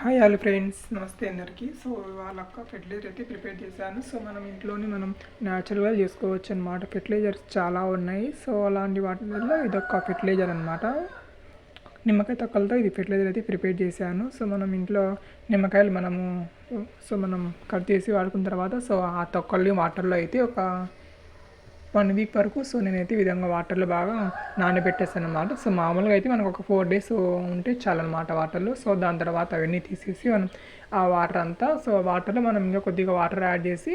Hi hello friends నమస్తే అందరికీ. So వాళ్ళ ఒక్క ఫెర్టిలైజర్ అయితే ప్రిపేర్ చేశాను. సో మనం ఇంట్లోనే మనం న్యాచురల్గా చేసుకోవచ్చు అనమాట ఫెర్టిలైజర్స్ చాలా ఉన్నాయి. సో అలాంటి వాటిల్లో ఇదొక ఫెర్టిలైజర్ అనమాట నిమ్మకాయ తొక్కలతో ఇది ఫెర్టిలైజర్ అయితే ప్రిపేర్ చేశాను. సో మనం ఇంట్లో నిమ్మకాయలు మనము సో మనం కట్ చేసి వాడుకున్న తర్వాత సో ఆ తొక్కల్ని వాటర్లో అయితే ఒక వన్ వీక్ వరకు. సో నేనైతే ఈ విధంగా వాటర్లో బాగా నానబెట్టేస్తాను అనమాట సో మామూలుగా అయితే మనకు ఒక ఫోర్ డేస్ ఉంటే చాలన్నమాట వాటర్లో. సో దాని తర్వాత అవన్నీ తీసేసి మనం ఆ వాటర్ అంతా సో వాటర్లో మనం ఇంకా కొద్దిగా వాటర్ యాడ్ చేసి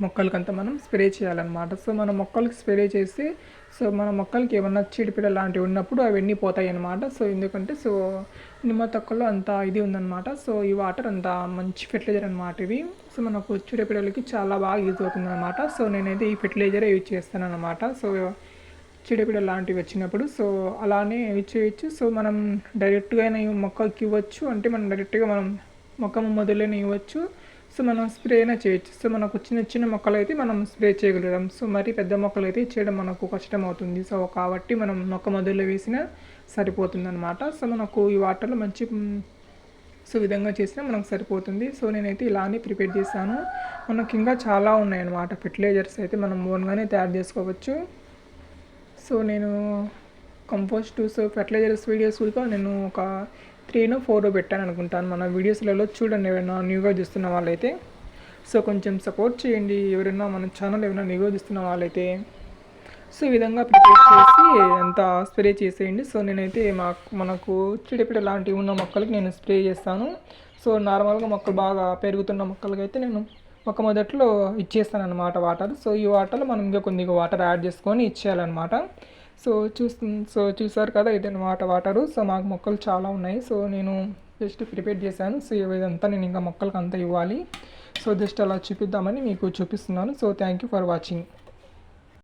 మొక్కలకంతా మనం స్ప్రే చేయాలన్నమాట. సో మనం మొక్కలకి స్ప్రే చేసి సో మన మొక్కలకి ఏమన్నా చీడిపిడ లాంటివి ఉన్నప్పుడు అవన్నీ పోతాయి అన్నమాట సో ఎందుకంటే సో నిమ్మ తొక్కలో అంత ఇది ఉందన్నమాట. సో ఈ వాటర్ అంత మంచి ఫెర్టిలైజర్ అనమాట ఇవి సో మనకు చీడపిడలకి చాలా బాగా యూజ్ అవుతుంది అనమాట సో నేనైతే ఈ ఫెర్టిలైజరే యూజ్ చేస్తాను అనమాట సో చీడపిడ లాంటివి వచ్చినప్పుడు సో అలానే యూజ్ చేయొచ్చు. సో మనం డైరెక్ట్గా మొక్కకి ఇవ్వచ్చు. అంటే మనం డైరెక్ట్గా మనం మొక్క మొదలైన ఇవ్వచ్చు. సో మనం స్ప్రే అయినా చేయొచ్చు. సో మనకు చిన్న చిన్న మొక్కలు అయితే మనం స్ప్రే చేయగలుగుతాం. సో మరి పెద్ద మొక్కలు అయితే చేయడం మనకు కష్టం అవుతుంది సో కాబట్టి మనం మొక్క మొదలు వేసినా సరిపోతుంది అనమాట సో మనకు ఈ వాటర్లో మంచి సో విధంగా చేసినా మనకు సరిపోతుంది. సో నేనైతే ఇలానే ప్రిపేర్ చేశాను. మనకి ఇంకా చాలా ఉన్నాయన్నమాట. ఫెర్టిలైజర్స్ అయితే మనం ఓన్గానే తయారు చేసుకోవచ్చు. సో నేను కంపోస్ట్ సో ఫెర్టిలైజర్స్ వీడియోస్ కూడా నేను ఒక త్రీను ఫోర్ పెట్టాను అనుకుంటాను. మన వీడియోస్లలో చూడండి ఏమైనా న్యూగా చూస్తున్న వాళ్ళైతే. సో కొంచెం సపోర్ట్ చేయండి. ఎవరైనా మన ఛానల్ ఏమైనా న్యూగా చూస్తున్న వాళ్ళైతే. సో ఈ విధంగా ప్రిపేర్ చేసి అంతా స్ప్రే చేసేయండి. సో నేనైతే మా మనకు చిడిపిడి లాంటివి ఉన్న మొక్కలకి నేను స్ప్రే చేస్తాను. సో నార్మల్గా మొక్కలు బాగా పెరుగుతున్న మొక్కలకి అయితే నేను ఒక మొదట్లో ఇచ్చేస్తాను అనమాట వాటర్. సో ఈ వాటర్లో మనం ఇంకా కొద్దిగా వాటర్ యాడ్ చేసుకొని ఇచ్చేయాలన్నమాట. సో చూస్తు సో చూసారు కదా ఇదన్నమాట వాటరు. సో మాకు మొక్కలు చాలా ఉన్నాయి. సో నేను జస్ట్ ప్రిపేర్ చేశాను. సో ఇదంతా నేను ఇంకా మొక్కలకు అంతా ఇవ్వాలి. సో జస్ట్ అలా చూపిద్దామని మీకు చూపిస్తున్నాను. So thank you for watching